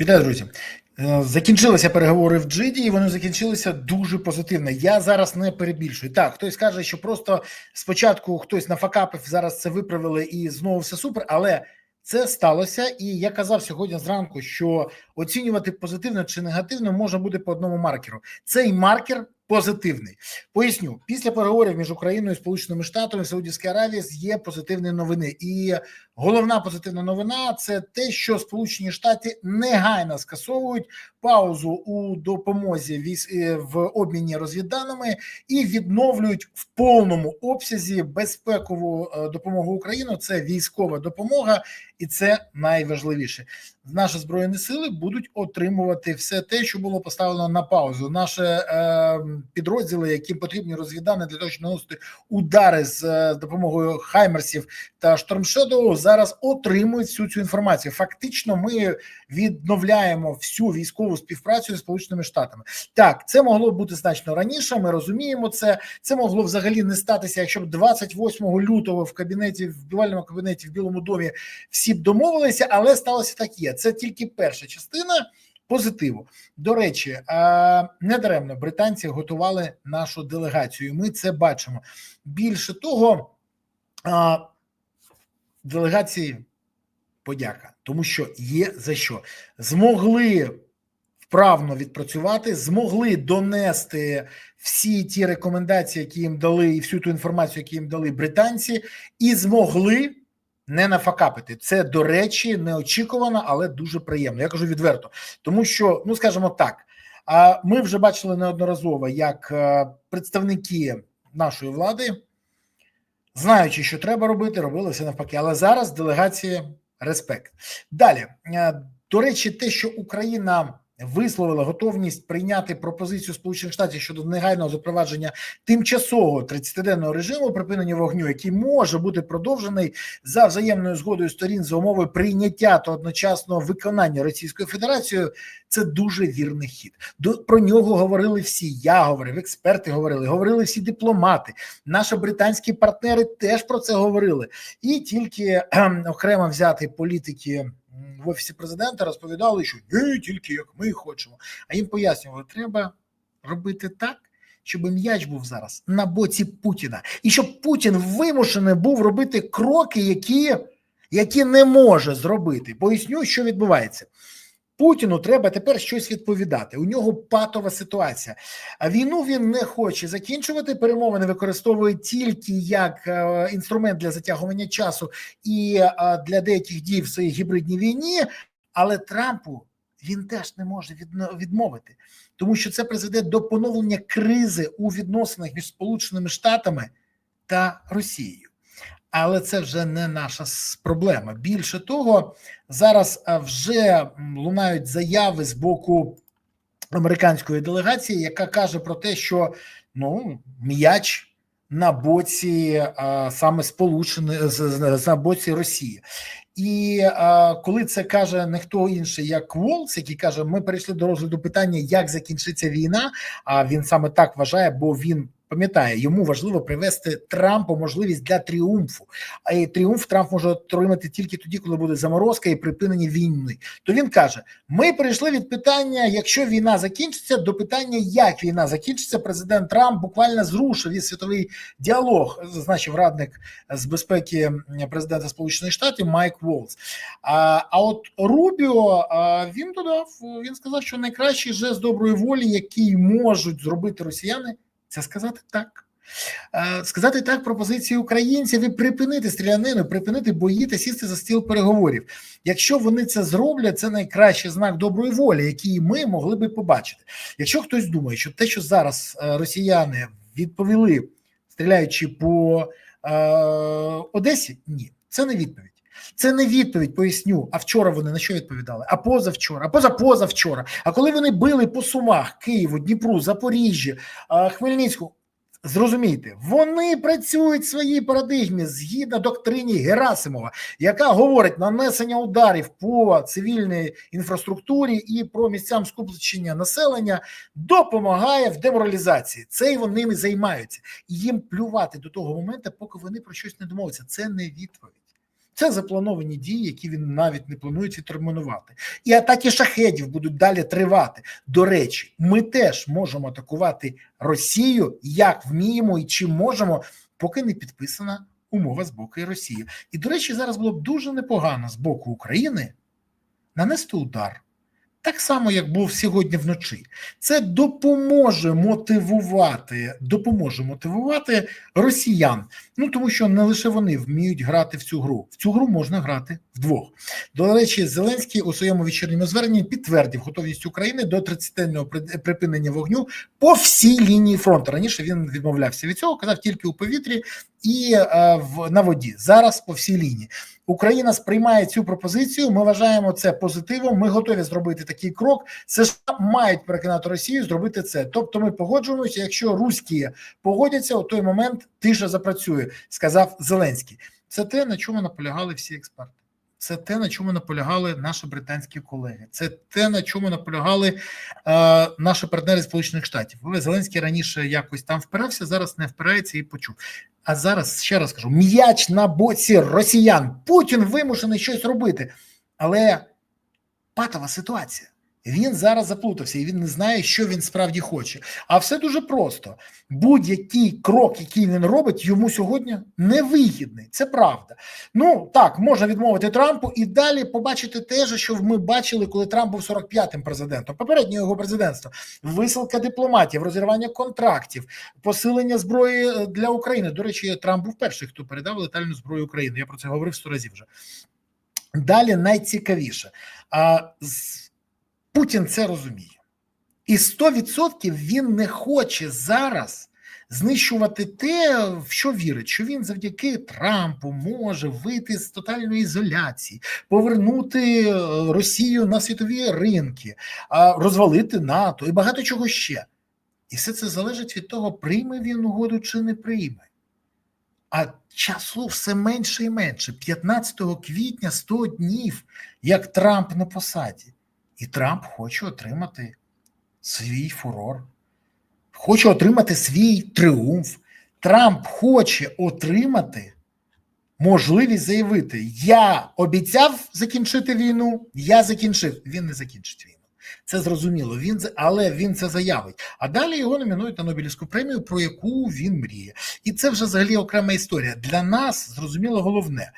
Вітаю, друзі. Е, Закінчилися переговори в Джиді, і вони закінчилися дуже позитивно. Я зараз не перебільшую. Так, хтось каже, що просто спочатку хтось нафакапив, зараз це виправили і знову все супер. Але це сталося, і я казав сьогодні зранку, що оцінювати позитивно чи негативно можна буде по одному маркеру. Цей маркер позитивний. Поясню, після переговорів між Україною і Сполученими Штатами Саудівської Аравії є позитивні новини. І головна позитивна новина це те, що Сполучені Штати негайно скасовують паузу у допомозі військ е, в обміні розвідданими і відновлюють в повному обсязі безпекову е, допомогу Україні. Це військова допомога, і це найважливіше. Наші збройні сили будуть отримувати все те, що було поставлено на паузу. Наші е, підрозділи, яким потрібні розвіддані для того, щоб наносити удари з е, допомогою хаймерсів та штормшедоу, зараз отримують всю цю інформацію. Фактично, ми відновляємо всю військову співпрацю з Сполученими Штатами. Так, це могло бути значно раніше. Ми розуміємо це. Це могло взагалі не статися, якщо б 28 лютого в кабінеті, в бівальному кабінеті в Білому домі всі б домовилися, але сталося так є. Це тільки перша частина. Позитиву до речі, недаремно британці готували нашу делегацію. Ми це бачимо. Більше того, делегації подяка, тому що є за що змогли вправно відпрацювати, змогли донести всі ті рекомендації, які їм дали, і всю ту інформацію, які їм дали британці, і змогли. Не нафакапити це до речі, неочікувано, але дуже приємно. Я кажу відверто, тому що, ну скажімо так, ми вже бачили неодноразово, як представники нашої влади, знаючи, що треба робити, робили все навпаки. Але зараз делегації респект. Далі до речі, те, що Україна висловила готовність прийняти пропозицію Сполучених Штатів щодо негайного запровадження тимчасового 30-денного режиму припинення вогню, який може бути продовжений за взаємною згодою сторін за умови прийняття та одночасного виконання Російською Федерацією. Це дуже вірний хід. До про нього говорили всі. Я говорив, експерти говорили, говорили всі дипломати. Наші британські партнери теж про це говорили, і тільки ем, окремо взяти політики в офісі президента розповідали, що ні, тільки як ми хочемо. А їм пояснювали, треба робити так. Щоб м'яч був зараз на боці Путіна, і щоб Путін вимушений був робити кроки, які які не може зробити. Поясню, що відбувається. Путіну треба тепер щось відповідати. У нього патова ситуація. А війну він не хоче закінчувати. Перемовини використовує тільки як е, інструмент для затягування часу і е, для деяких дій в своїй гібридній війні. Але Трампу він теж не може відмовити, тому що це призведе до поновлення кризи у відносинах між Сполученими Штатами та Росією але це вже не наша проблема. Більше того, зараз вже лунають заяви з боку американської делегації, яка каже про те, що ну м'яч. На боці а, саме сполучених на боці Росії, і а, коли це каже не хто інший, як Волс, який каже, ми перейшли до розгляду питання, як закінчиться війна. А він саме так вважає, бо він пам'ятає, йому важливо привести Трампу можливість для тріумфу. А і тріумф Трамп може отримати тільки тоді, коли буде заморозка і припинення війни. То він каже: ми прийшли від питання, якщо війна закінчиться, до питання, як війна закінчиться. Президент Трамп буквально зрушив і світовий діалог, зазначив радник з безпеки президента Сполучених Штатів Майк Волс. А а от Рубіо він додав, він сказав, що найкращий жест доброї волі, який можуть зробити росіяни це сказати так. Е, сказати так пропозиції українців і припинити стрілянину, припинити бої та сісти за стіл переговорів. Якщо вони це зроблять, це найкращий знак доброї волі, який ми могли би побачити. Якщо хтось думає, що те, що зараз е, росіяни відповіли, стріляючи по е, Одесі, ні, це не відповідь. Це не відповідь, поясню. А вчора вони на що відповідали? А позавчора, а позапозавчора. А коли вони били по Сумах, Києву, Дніпру, Запоріжжі, Хмельницьку, зрозумійте, вони працюють в своїй парадигмі згідно доктрині Герасимова, яка говорить нанесення ударів по цивільній інфраструктурі і про місцям скупчення населення допомагає в деморалізації. Це й вони займаються, і їм плювати до того моменту, поки вони про щось не домовляться. Це не відповідь. Це заплановані дії, які він навіть не планує відтермінувати. І атаки шахедів будуть далі тривати. До речі, ми теж можемо атакувати Росію як вміємо і чим можемо, поки не підписана умова з боку Росії. І до речі, зараз було б дуже непогано з боку України нанести удар. Так само, як був сьогодні вночі, це допоможе мотивувати, допоможе мотивувати росіян. Ну тому що не лише вони вміють грати в цю гру. В цю гру можна грати вдвох. До речі, Зеленський у своєму вечірньому зверненні підтвердив готовність України до 30-денного припинення вогню по всій лінії фронту. Раніше він відмовлявся від цього, казав тільки у повітрі і е, в на воді. Зараз по всій лінії. Україна сприймає цю пропозицію. Ми вважаємо це позитивом. Ми готові зробити такий крок. США мають переконати Росію зробити це. Тобто, ми погоджуємося. Якщо руські погодяться, у той момент тиша запрацює, сказав Зеленський. Це те, на чому наполягали всі експерти. Це те, на чому наполягали наші британські колеги. Це те, на чому наполягали е, наші партнери Сполучених Штатів. Зеленський раніше якось там впирався, зараз не впирається і почув. А зараз ще раз кажу: м'яч на боці росіян. Путін вимушений щось робити. Але патова ситуація. Він зараз заплутався і він не знає, що він справді хоче. А все дуже просто: будь-який крок, який він робить, йому сьогодні невигідний. Це правда. Ну так можна відмовити Трампу і далі побачити те, що ми бачили, коли Трамп був 45-м президентом. Попереднє його президентство, висилка дипломатів, розірвання контрактів, посилення зброї для України. До речі, Трамп був перший, хто передав летальну зброю України. Я про це говорив сто разів вже. Далі найцікавіше. А Путін це розуміє. І 100% він не хоче зараз знищувати те, в що вірить, що він завдяки Трампу може вийти з тотальної ізоляції, повернути е, Росію на світові ринки, розвалити НАТО і багато чого ще. І все це залежить від того, прийме він угоду чи не прийме. А часу все менше і менше. 15 квітня 100 днів, як Трамп на посаді. І Трамп хоче отримати свій фурор, хоче отримати свій тріумф. Трамп хоче отримати можливість заявити: Я обіцяв закінчити війну, я закінчив. Він не закінчить війну. Це зрозуміло, він але він це заявить. А далі його номінують на Нобелівську премію, про яку він мріє. І це вже взагалі окрема історія. Для нас зрозуміло головне.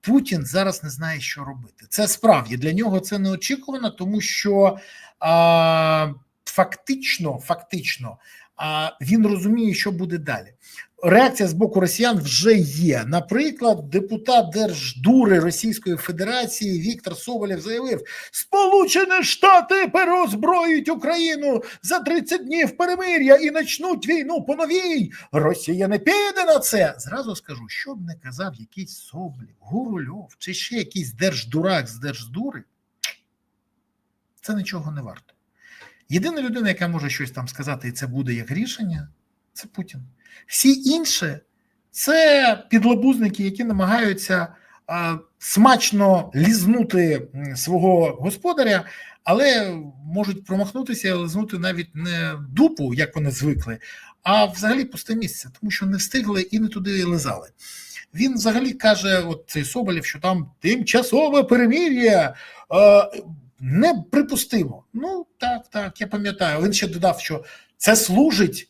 Путін зараз не знає, що робити. Це справді для нього це неочікувано, тому що а, фактично, фактично, а, він розуміє, що буде далі. Реакція з боку росіян вже є. Наприклад, депутат Держдури Російської Федерації Віктор Соболєв заявив: Сполучені Штати переозброюють Україну за 30 днів перемир'я і почнуть війну по новій. Росія не піде на це. Зразу скажу, що б не казав якийсь Соболєв, Гурульов чи ще якийсь держдурак з Держдури. Це нічого не варто. Єдина людина, яка може щось там сказати, і це буде як рішення, це Путін. Всі інші це підлабузники, які намагаються а, смачно лізнути свого господаря, але можуть промахнутися і лизнути навіть не дупу, як вони звикли, а взагалі пусте місце, тому що не встигли і не туди лизали. Він взагалі каже: от цей Соболєв, що там тимчасове перемір'я. Неприпустимо. Ну так, так, я пам'ятаю. Він ще додав, що це служить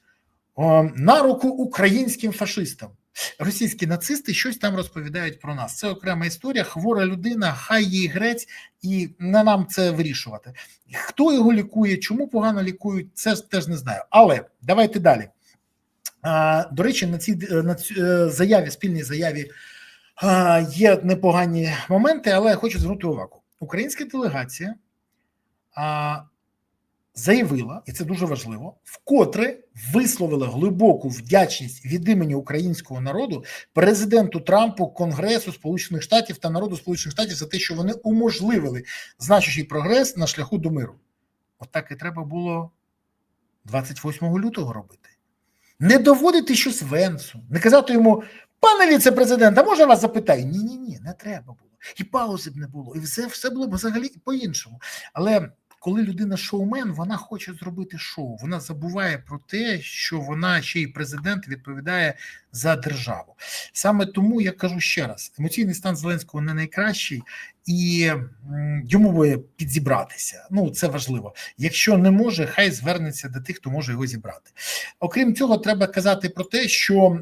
на руку українським фашистам. Російські нацисти щось там розповідають про нас. Це окрема історія. Хвора людина, хай їй грець, і не нам це вирішувати. Хто його лікує, чому погано лікують, це теж не знаю. Але давайте далі. До речі, на цій на цій е, заяві, спільній заяві є непогані моменти, але я хочу звернути увагу. Українська делегація заявила, і це дуже важливо, вкотре висловила глибоку вдячність від імені українського народу президенту Трампу, Конгресу Сполучених Штатів та народу Сполучених Штатів за те, що вони уможливили значущий прогрес на шляху до миру. Отак От і треба було 28 лютого робити. Не доводити щось Венсу, не казати йому, пане віце-президент, а може вас запитаю? Ні, ні, ні, не треба було. І паузи б не було, і все все було б взагалі по-іншому. Але коли людина шоумен, вона хоче зробити шоу. Вона забуває про те, що вона ще й президент відповідає за державу. Саме тому я кажу ще раз: емоційний стан Зеленського не найкращий, і йому би підзібратися. Ну це важливо. Якщо не може, хай звернеться до тих, хто може його зібрати. Окрім цього, треба казати про те, що.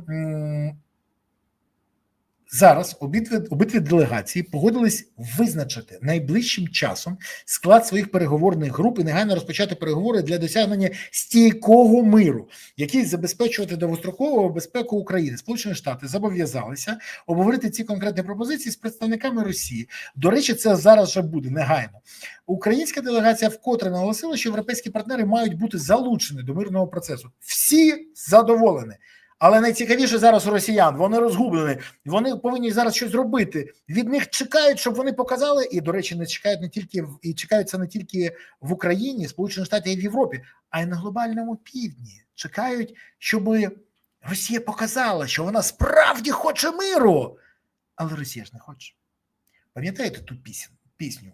Зараз обидві обидві делегації погодились визначити найближчим часом склад своїх переговорних груп і негайно розпочати переговори для досягнення стійкого миру, який забезпечувати довгострокову безпеку України. Сполучені Штати зобов'язалися обговорити ці конкретні пропозиції з представниками Росії. До речі, це зараз вже буде негайно. Українська делегація вкотре наголосила, що європейські партнери мають бути залучені до мирного процесу. Всі задоволені. Але найцікавіше зараз у росіян вони розгублені. Вони повинні зараз щось зробити. Від них чекають, щоб вони показали. І, до речі, не чекають не тільки і чекаються не тільки в Україні, Сполучених Штатів і в Європі, а й на глобальному півдні. Чекають, щоб Росія показала, що вона справді хоче миру. Але Росія ж не хоче. Пам'ятаєте ту пісню? пісню?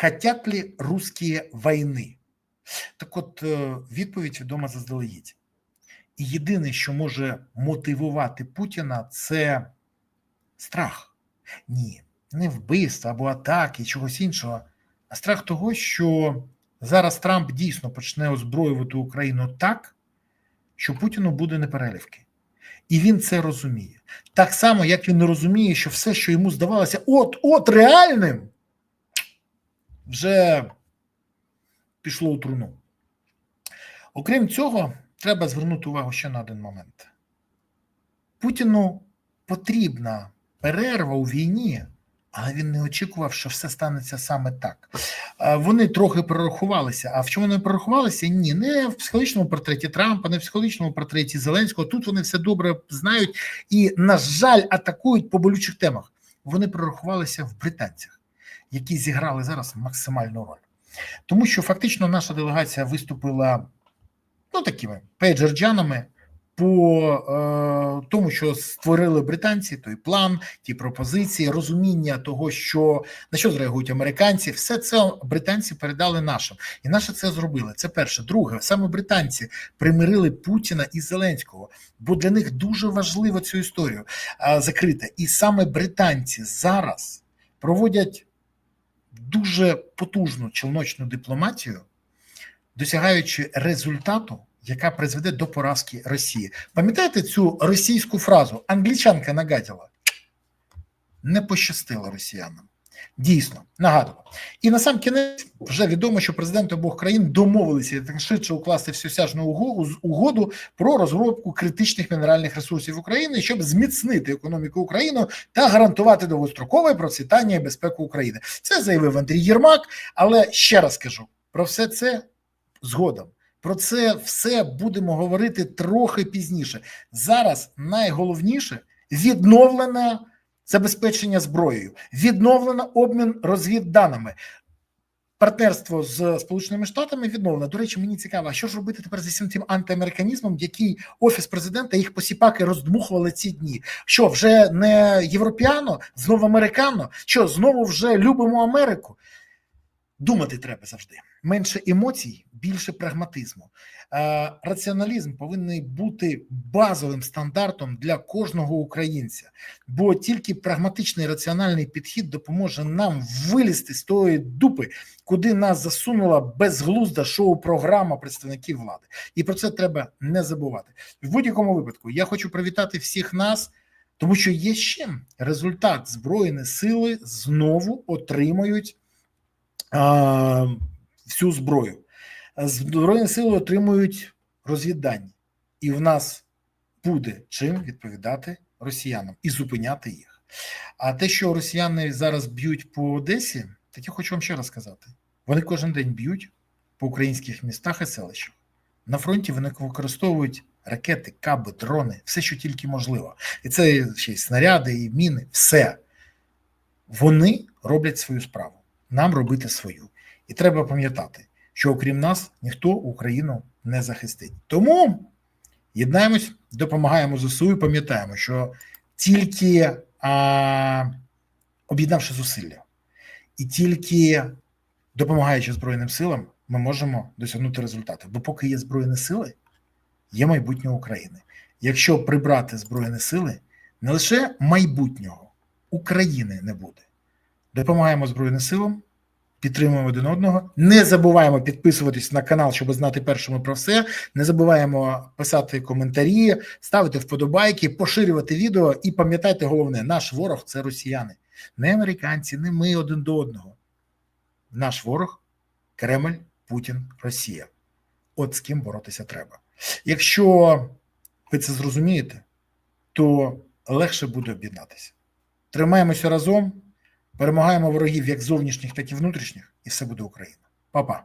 Хотять ли русські війни? Так, от е, відповідь відома заздалегідь. І єдине, що може мотивувати Путіна, це страх. Ні, не вбивства або атаки, чогось іншого, а страх того, що зараз Трамп дійсно почне озброювати Україну так, що Путіну буде непереливки. І він це розуміє. Так само, як він розуміє, що все, що йому здавалося, от-от реальним, вже пішло у труну. Окрім цього треба звернути увагу ще на один момент. Путіну потрібна перерва у війні, але він не очікував, що все станеться саме так. Вони трохи прорахувалися. А в чому вони прорахувалися? Ні, не в психологічному портреті Трампа, не в психологічному портреті Зеленського. Тут вони все добре знають і, на жаль, атакують по болючих темах. Вони прорахувалися в британцях, які зіграли зараз максимальну роль. Тому що фактично наша делегація виступила ну такими пейджерджанами по е, тому, що створили британці, той план, ті пропозиції, розуміння того, що на що зреагують американці, все це британці передали нашим, і наші це зробили. Це перше. Друге, саме британці примирили Путіна і Зеленського, бо для них дуже важливо цю історію е, закрити. І саме британці зараз проводять дуже потужну челночну дипломатію досягаючи результату, яка призведе до поразки Росії. Пам'ятаєте цю російську фразу? Англічанка нагаділа? Не пощастило росіянам. Дійсно, нагадував. І на сам кінець вже відомо, що президенти обох країн домовилися швидше укласти всесяжну угоду про розробку критичних мінеральних ресурсів України, щоб зміцнити економіку України та гарантувати довгострокове процвітання і безпеку України. Це заявив Андрій Єрмак. Але ще раз кажу про все це згодом. Про це все будемо говорити трохи пізніше. Зараз найголовніше відновлене забезпечення зброєю, відновлено обмін розвідданими. Партнерство з Сполученими Штатами відновлено. До речі, мені цікаво, що ж робити тепер зі всім тим антиамериканізмом, який офіс президента їх посіпаки роздмухували ці дні? Що вже не європіано, знову американо? Що знову вже любимо Америку? Думати треба завжди менше емоцій, більше прагматизму. Раціоналізм повинен бути базовим стандартом для кожного українця, бо тільки прагматичний раціональний підхід допоможе нам вилізти з тої дупи, куди нас засунула безглузда шоу-програма представників влади. І про це треба не забувати. В будь-якому випадку я хочу привітати всіх нас. Тому що є ще результат збройні сили знову отримають а, всю зброю. Збройні сили отримують розвіддані, і в нас буде чим відповідати росіянам і зупиняти їх. А те, що росіяни зараз б'ють по Одесі, так я хочу вам ще раз сказати: вони кожен день б'ють по українських містах і селищах. На фронті вони використовують ракети, каби, дрони, все, що тільки можливо. І це ще й снаряди, і міни, все. Вони роблять свою справу. Нам робити свою. І треба пам'ятати, що окрім нас ніхто Україну не захистить. Тому єднаємось, допомагаємо ЗСУ і пам'ятаємо, що тільки а, об'єднавши зусилля, і тільки допомагаючи Збройним силам, ми можемо досягнути результату. Бо поки є Збройні сили, є майбутнє України. Якщо прибрати Збройні сили, не лише майбутнього України не буде. Допомагаємо Збройним силам, підтримуємо один одного. Не забуваємо підписуватись на канал, щоб знати першими про все. Не забуваємо писати коментарі, ставити вподобайки, поширювати відео. І пам'ятайте головне, наш ворог це росіяни, не американці, не ми один до одного. Наш ворог Кремль, Путін, Росія. От з ким боротися треба. Якщо ви це зрозумієте, то легше буде об'єднатися. Тримаємося разом, перемагаємо ворогів як зовнішніх, так і внутрішніх, і все буде Україна. Па-па.